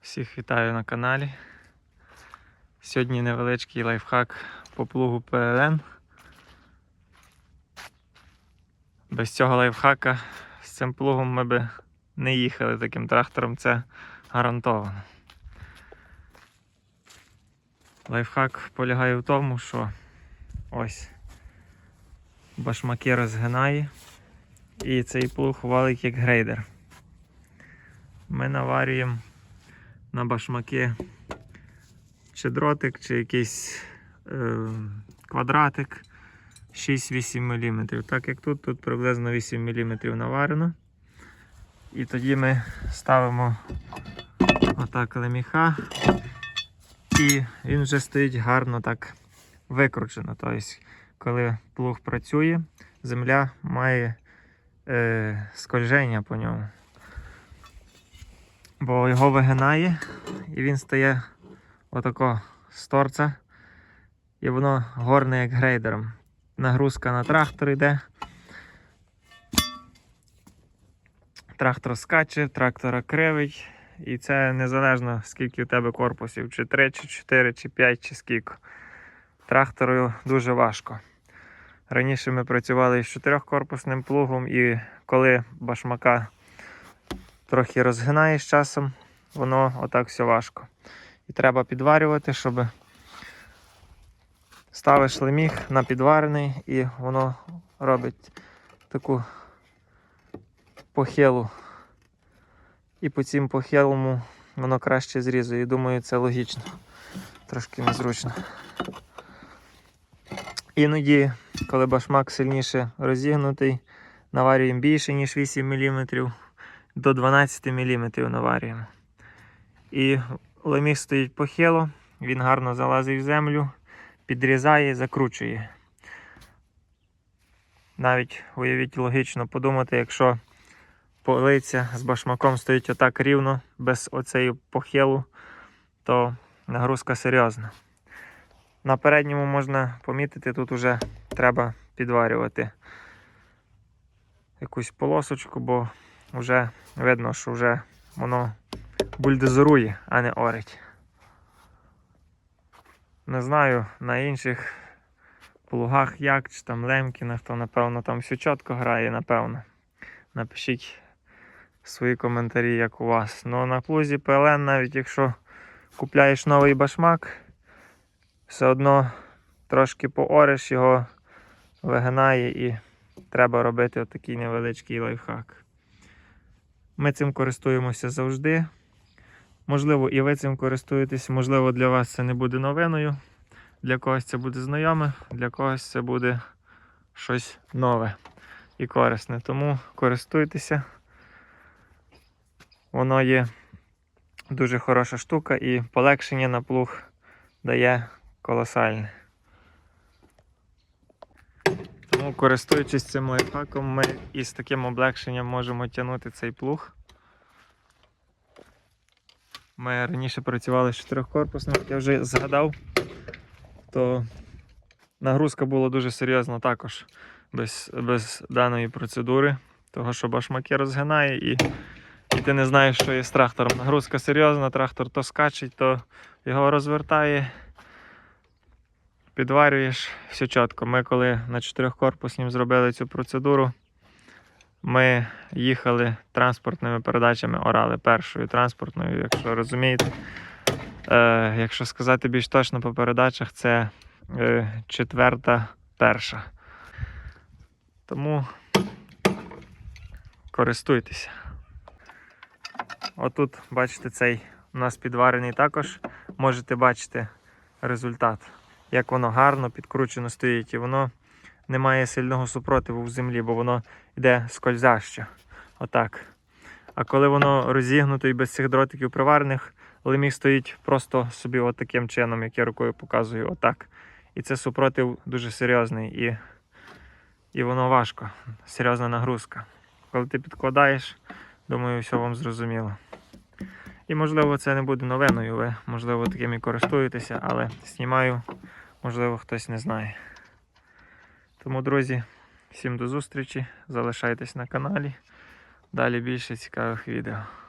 Всіх вітаю на каналі. Сьогодні невеличкий лайфхак по плугу ПЛН. Без цього лайфхака з цим плугом ми би не їхали таким трактором, це гарантовано. Лайфхак полягає в тому, що ось башмаки розгинає і цей плуг валить як грейдер. Ми наварюємо на башмаки чи дротик, чи якийсь е, квадратик 6-8 мм. Так як тут, тут приблизно 8 мм наварено. І тоді ми ставимо отак леміха, і він вже стоїть гарно так викручено. Тобто, коли плуг працює, земля має е, скольження по ньому бо його вигинає і він стає отако з торця. І воно горне як грейдером. Нагрузка на трактор йде. Трактор скаче, трактора кривить. І це незалежно скільки у тебе корпусів, чи 3, чи 4, чи 5, чи скільки. Трактору дуже важко. Раніше ми працювали з чотирьохкорпусним плугом, і коли башмака трохи розгинає з часом, воно отак все важко. І треба підварювати, щоб ставиш леміг на підварений і воно робить таку похилу. І по цим похилому воно краще зрізує. І думаю, це логічно. Трошки незручно. Іноді, коли башмак сильніше розігнутий, наварюємо більше, ніж 8 мм до 12 мм наварюємо. І леміг стоїть похило, він гарно залазить в землю, підрізає закручує. Навіть уявіть логічно подумати, якщо полиця з башмаком стоїть отак рівно, без оцеї похилу, то нагрузка серйозна. На передньому можна помітити, тут вже треба підварювати якусь полосочку, бо вже видно, що вже воно бульдозерує, а не орить. Не знаю на інших плугах як, чи там лемкінах, то напевно там все чітко грає, напевно. Напишіть свої коментарі, як у вас. Ну на плузі ПЛН, навіть якщо купляєш новий башмак, все одно трошки поориш його, вигинає і треба робити отакий невеличкий лайфхак. Ми цим користуємося завжди. Можливо, і ви цим користуєтесь, можливо, для вас це не буде новиною. Для когось це буде знайоме, для когось це буде щось нове і корисне. Тому користуйтеся. Воно є дуже хороша штука і полегшення на плуг дає колосальне. Тому, користуючись цим лайфхаком, ми із таким облегшенням можемо тягнути цей плуг. Ми раніше працювали з чотирьохкорпусним, як я вже згадав, то нагрузка була дуже серйозна також без без даної процедури, того що башмаки розгинає і і ти не знаєш, що є з трактором. Нагрузка серйозна, трактор то скачить, то його розвертає підварюєш все чітко. Ми коли на чотирьохкорпуснім зробили цю процедуру, ми їхали транспортними передачами, орали першою транспортною, якщо розумієте. Е, Якщо сказати більш точно по передачах, це е, четверта перша. Тому користуйтеся. Отут, бачите, цей у нас підварений також. Можете бачити результат як воно гарно підкручено стоїть, і воно не має сильного супротиву в землі, бо воно йде скользяще. Отак. А коли воно розігнуто і без цих дротиків приварених, леміг стоїть просто собі от таким чином, як я рукою показую, отак. І це супротив дуже серйозний і і воно важко, серйозна нагрузка. Коли ти підкладаєш, думаю, все вам зрозуміло. І можливо це не буде новиною, ви можливо таким і користуєтеся, але знімаю можливо, хтось не знає. Тому, друзі, всім до зустрічі. Залишайтесь на каналі. Далі більше цікавих відео.